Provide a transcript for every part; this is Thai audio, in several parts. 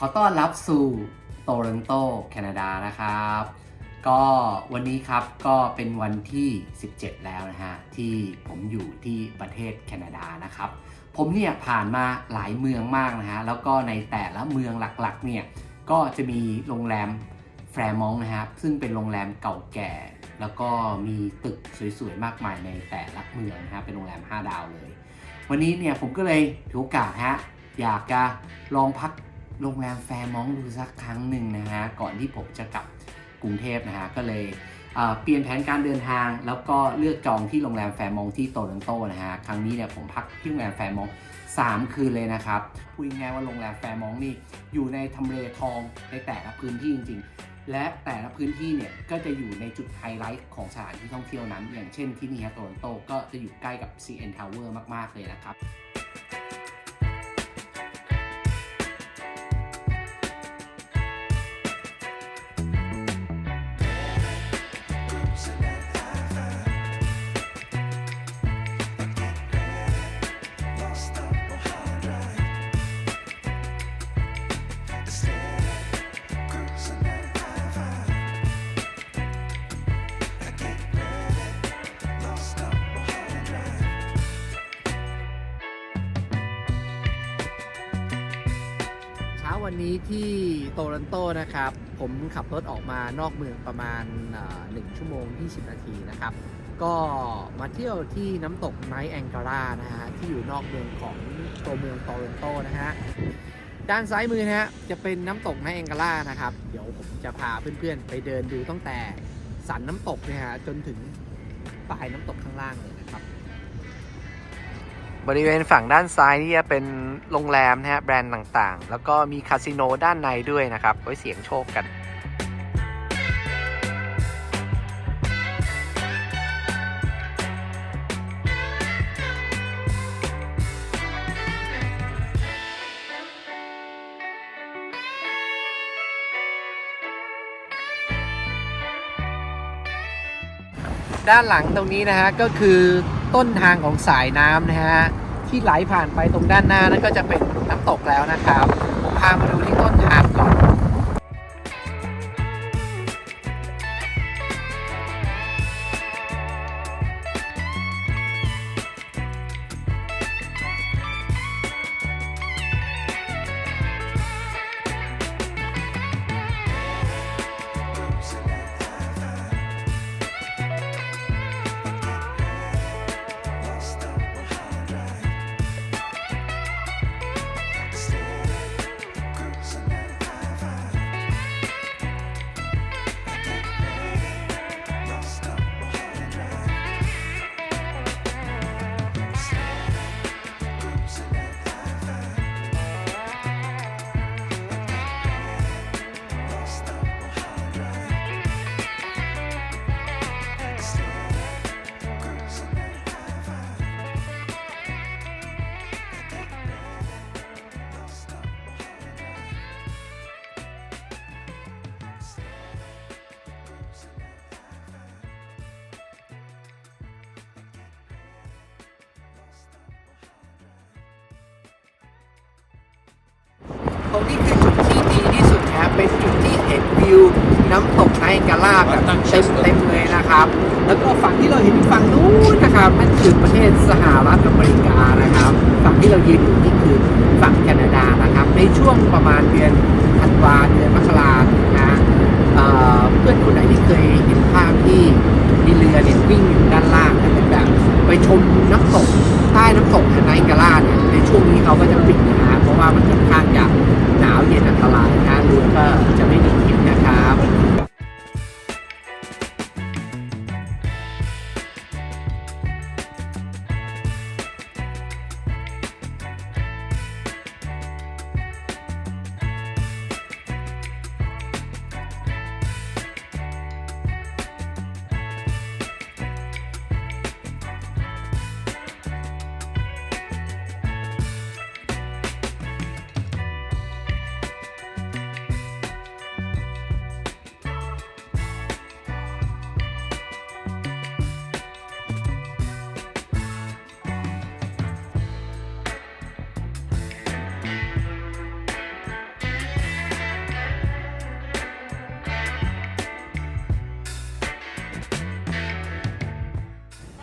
ขอต้อนรับสู่โตรอนโตแคนาดานะครับ ก็วันนี้ครับก็เป็นวันที่ 17 แล้วนะฮะ ที่ผมอยู่ที่ประเทศแคนาดานะครับ ผมเนี่ยผ่านมาหลายเมืองมากนะฮะ แล้วก็ในแต่ละเมืองหลักๆเนี่ยก็จะมีโรงแรมแฟร์มองนะครับซึ่งเป็นโรงแรมเก่าแก่ แล้วก็มีตึกสวยๆมากมายในแต่ละเมืองนะฮะเป็นโรงแรม 5 ดาวเลย วันนี้เนี่ยผมก็เลยถือโอกาสฮะอยากจะลองพัก โรงแรมแฟร์มองดูสักครั้งหนึ่งนะฮะก่อนที่ผมจะกลับกรุงเทพนะฮะก็เลยเปลี่ยนแผนการเดินทาง แล้วก็เลือกจองที่โรงแรมแฟร์มองที่โตลอนโตนะฮะครั้งนี้เนี่ยผมพักที่โรงแรมแฟร์มอง 3 คืนเลยนะครับพูดง่ายว่าโรงแรมแฟร์มองนี่อยู่ในทำเลทองในแต่ละพื้นที่จริงๆ และแต่ละพื้นที่เนี่ยก็จะอยู่ในจุดไฮไลท์ของสถานที่ท่องเที่ยวนั้น อย่างเช่นที่นี่ฮะโตลอนโตก็จะอยู่ใกล้กับ CN Tower มากๆเลยนะครับ วันนี้ที่โตลอนโตนะครับ ผมขับรถออกมานอกเมืองประมาณหนึ่งชั่วโมง 20 นาทีนะครับ ก็มาเที่ยวที่น้ำตกไนท์แองการานะฮะที่อยู่นอกเมืองของตัวเมืองโตลอนโตนะฮะด้านซ้ายมือนะฮะจะเป็นน้ำตกไนท์แองการานะครับ เดี๋ยวผมจะพาเพื่อนๆ ไปเดินดูตั้งแต่สันน้ำตกเนี่ยฮะจนถึงปลายน้ำตกข้างล่างเลย บริเวณฝั่งด้านซ้ายนี่จะเป็นโรงแรมนะฮะแบรนด์ต่างๆ แล้วก็มีคาสิโนด้านในด้วยนะครับไว้เสี่ยงโชคกันด้านหลังตรงนี้นะฮะก็คือ ต้นทางของสายน้ำนะฮะที่ไหลผ่านไปตรงด้านหน้านั่นก็จะเป็นน้ำตกแล้วนะครับ ผมพามาดูที่ต้นทาง รงนี้คือจุดที่ดีที่สุดนะครับเป็นจุดที่เห็นวิวน้ำตกไนกาล่าแบบเต็มเต็มเลยนะครับ แล้วก็ฝั่งที่เราเห็นฝั่งนู้นนะครับนั่นคือประเทศสหรัฐอเมริกานะครับ ฝั่งที่เรายืนอยู่นี่คือฝั่งแคนาดานะครับ ในช่วงประมาณเดือนธันวาเดือนมกรานะฮะเอ่อเพื่อนคนไหนที่เคยเห็นภาพที่มีเรือเนี่ยวิ่งอยู่ด้านล่างเป็นแบบ ชมน้ำตกใต้น้ำตกไนท์กาล่าเนี่ยในช่วงนี้เขาก็จะปิดนะฮะเพราะว่ามันค่อนข้างจะหนาวเย็นอันตรายนะฮะเรือก็จะไม่มีทิศนะครับ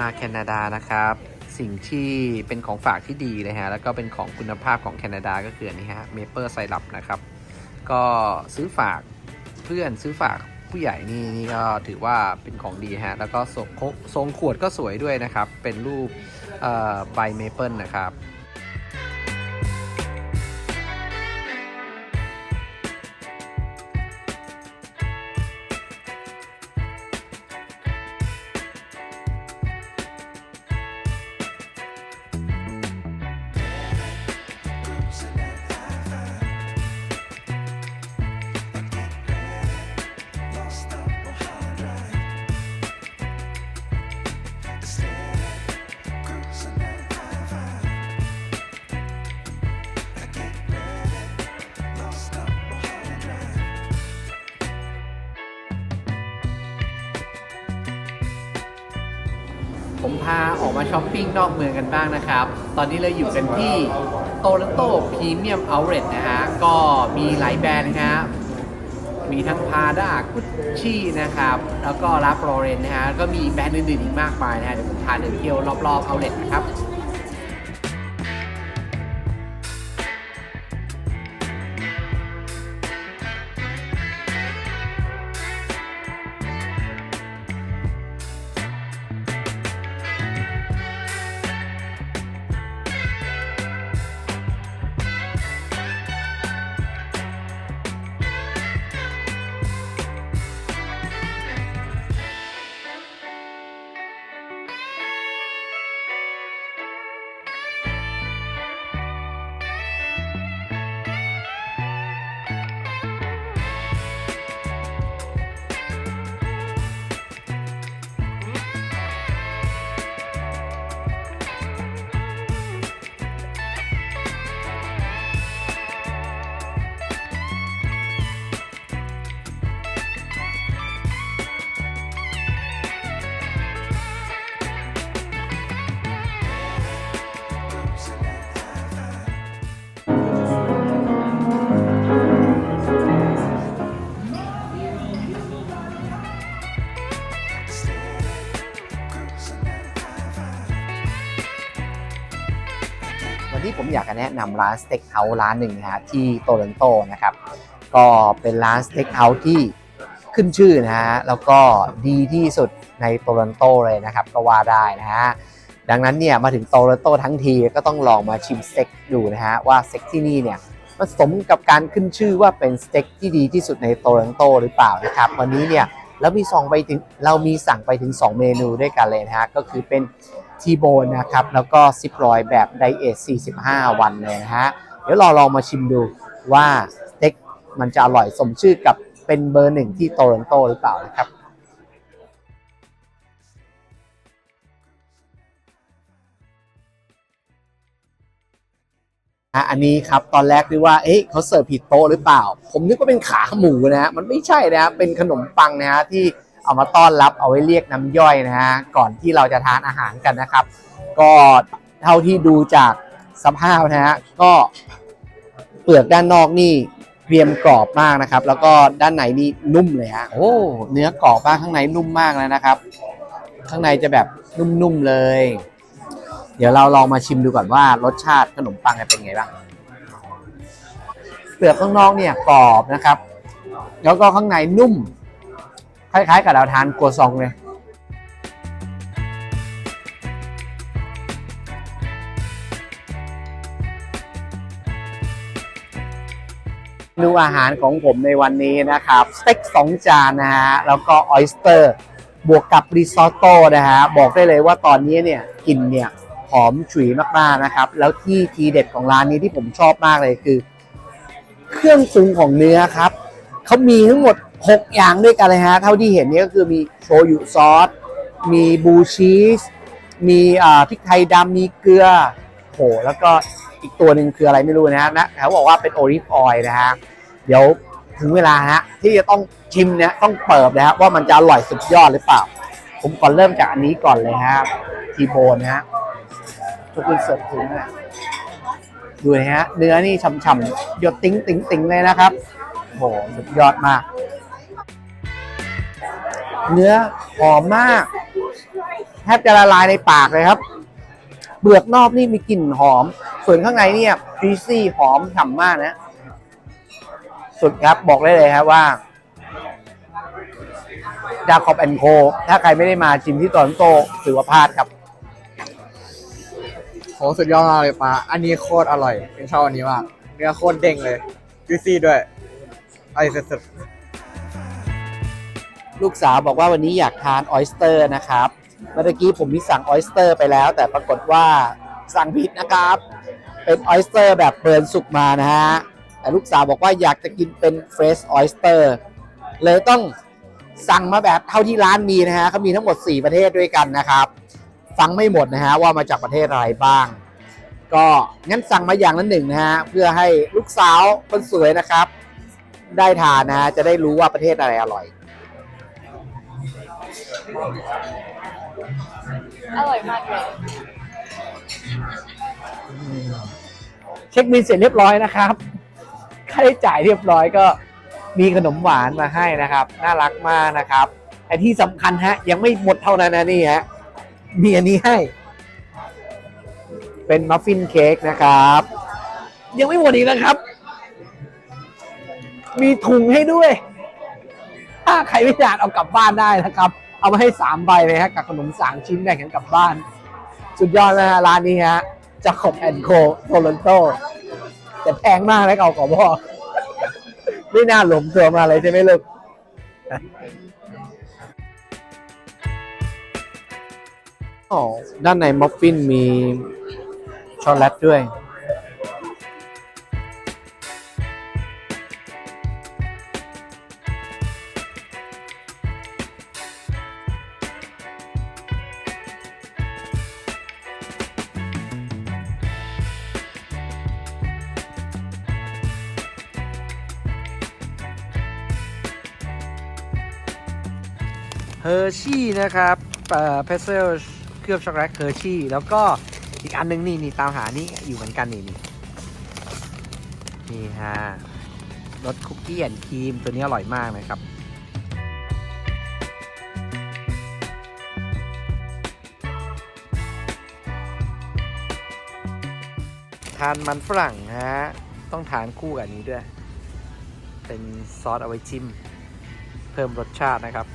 มาแคนาดานะครับ สิ่งที่เป็นของฝากที่ดีเลยฮะ แล้วก็เป็นของคุณภาพของแคนาดาก็คือนี่ฮะเมเปิลไซรัปนะครับ ก็ซื้อฝากเพื่อนซื้อฝากผู้ใหญ่นี่นี่ก็ถือว่าเป็นของดีฮะ แล้วก็ทรงขวดก็สวยด้วยนะครับ เป็นรูปใบเมเปิลนะครับาออกมาช้อปปิ้งนอกเมืองกันบ้างนะครับ ตอนนี้เราอยู่กันที่โตลันโตพรีเมียมเอาเรตนะฮะ ก็มีหลายแบรนด์นะฮะ มีทั้งพาด้ากุชชี่นะครับ แล้วก็ลาฟลอเรนนะฮะ ก็มีแบรนด์อื่นๆอีกมากมายนะฮะ เดี๋ยวผมพาเดินเที่ยวรอบๆเอาเรตนะครับ วันนี้ผมอยากจะแนะนำร้านสเต็กเฮาส์ร้านหนึ่งนะฮะที่โตลอนโตนะครับ ก็เป็นร้านสเต็กเฮาส์ที่ขึ้นชื่อนะฮะแล้วก็ดีที่สุดในโตลอนโตเลยนะครับ ก็ว่าได้นะฮะดังนั้นเนี่ยมาถึงโตลอนโตทั้งทีก็ต้องลองมาชิมสเต็กดูนะฮะว่าสเต็กที่นี่เนี่ยมันสมกับการขึ้นชื่อว่าเป็นสเต็กที่ดีที่สุดในโตลอนโตหรือเปล่านะครับวันนี้เนี่ยเรามีส่งไปถึงเรามีสั่งไปถึง 2 เมนูด้วยกันเลยนะฮะก็คือเป็น ทีโบนนะครับ แล้วก็ซิปรอยแบบไดเอท 45 วันเลยนะฮะ เดี๋ยวเราลองมาชิมดูว่าสเต็กมันจะอร่อยสมชื่อกับเป็นเบอร์หนึ่งที่โตลอนโตหรือเปล่านะครับอันนี้ครับตอนแรกนึกว่าเอ๊ะเขาเสิร์ฟผิดโต๊ะหรือเปล่า ผมนึกว่าเป็นขาหมูนะฮะมันไม่ใช่นะฮะเป็นขนมปังนะฮะที่ เอามาต้อนรับเอาไว้เรียกน้ำย่อยนะฮะก่อนที่เราจะทานอาหารกันนะครับ ก็เท่าที่ดูจากสภาพนะฮะก็เปลือกด้านนอกนี่เรียมกรอบมากนะครับ แล้วก็ด้านในนี่นุ่มเลยฮะโอ้เนื้อกรอบมากข้างในนุ่มมากเลยนะครับ ข้างในจะแบบนุ่มๆเลย เดี๋ยวเราลองมาชิมดูก่อนว่ารสชาติขนมปังจะเป็นไงบ้างเปลือกข้างนอกเนี่ยกรอบนะครับ แล้วก็ข้างในนุ่ม คล้ายๆ กับเราทานกัวซองเลยเมนูอาหารของผมในวันนี้นะครับ สเต็กสองจานนะฮะ แล้วก็ออยสเตอร์ บวกกับริซอตโต้นะฮะ บอกได้เลยว่าตอนนี้เนี่ยกลิ่นเนี่ย หอมฉุยมาก ๆ นะครับ แล้วที่ทีเด็ดของร้านนี้ที่ผมชอบมากเลยคือ เครื่องปรุงของเนื้อครับ เขามีทั้งหมด 6 อย่างด้วยกันเลยฮะ เท่าที่เห็นนี่ก็คือมีโชยุซอส มีบูชีส มีอ่าพริกไทยดำมีเกลือโหแล้วก็อีกตัวหนึ่งคืออะไรไม่รู้นะฮะนะเขาบอกว่าเป็นโอลิฟออยล์นะฮะ เดี๋ยวถึงเวลาฮะที่จะต้องชิมเนี่ยต้องเปิดนะฮะว่ามันจะอร่อยสุดยอดหรือเปล่า ผมก่อนเริ่มจากอันนี้ก่อนเลยฮะทีโบนนะฮะทุกคนเสิร์ฟถึงนะดูนะฮะเนื้อนี่ฉ่ำๆหยดติ้งติ้งติ้งเลยนะครับโหสุดยอดมาก เนื้อหอมมากหทบจะละลายในปากเลยครับ เปลือกนอกนี่มีกลิ่นหอม ส่วนข้างในเนี่ยฟรีซี่หอมฉ่ำมากนะ สุดครับบอกได้เลยครับว่าจาคอบแอนโค ถ้าใครไม่ได้มาชิมที่ตอนโตถือว่าพลาดครับโหสุดยอดมากเลยป้าอันนี้โคตรอร่อยเป็นชอบอันนี้มาก เนื้อโคตรเด้งเลยยูซี่ด้วยอร่อยสุด ลูกสาวบอกว่าวันนี้อยากทานออ s สเตอร์นะครับเมื่อกี้ผมมีสั่งออ s สเตอร์ไปแล้ว แต่ปรากฏว่าสั่งผิดนะครับ เป็นออ s สเตอร์แบบเบิร์นสุกมานะฮะแต่ลูกสาวบอกว่าอยากจะกินเป็นเฟรชออ s สเตอร์เลยต้องสั่งมาแบบเท่าที่ร้านมีนะฮะเขามีทั้งหมด 4 ประเทศด้วยกันนะครับ ฟังไม่หมดนะฮะว่ามาจากประเทศอะไรบ้าง ก็งั้นสั่งมาอย่างละหนึ่งนะฮะเพื่อให้ลูกสาวคนสวยนะครับ ได้ทานนะฮะจะได้รู้ว่าประเทศอะไรอร่อย อร่อยมากเลยเช็คบินเสร็จเรียบร้อยนะครับ ค่าใช้จ่ายเรียบร้อยก็มีขนมหวานมาให้นะครับ น่ารักมากนะครับแต่ที่สำคัญฮะ ยังไม่หมดเท่านั้นนะนี่ฮะมีอันนี้ให้ เป็นมัฟฟินเค้กนะครับ ยังไม่หมดอีกนะครับ มีถุงให้ด้วย ถ้าใครไม่อยากเอากลับบ้านได้นะครับ เอามาให้สามใบเลยฮะกับขนมสามชิ้นแบ่งกันกลับบ้าน สุดยอดนะฮะร้านนี้ฮะจะขบแอนโคโทรนโตแต่แพงมากนะเขาขอบอกไม่น่าหลงตัวมาเลยใช่ไหมลูกอ๋อด้านในมัฟฟินมีช็อกโกแลตด้วย ฮอร์ชี่นะครับเพสเซลเคลือบช็อกโกแลตเฮอร์ชี่แล้วก็อีกอันนึงนี่นี่ตามหานี่อยู่เหมือนกันนี่นี่นี่ฮะรสคุกกี้แอนครีมตัวนี้อร่อยมากนะครับทานมันฝรั่งฮะ ต้องทานคู่กับอันนี้ด้วย เป็นซอสเอาไว้จิ้ม เพิ่มรสชาตินะครับ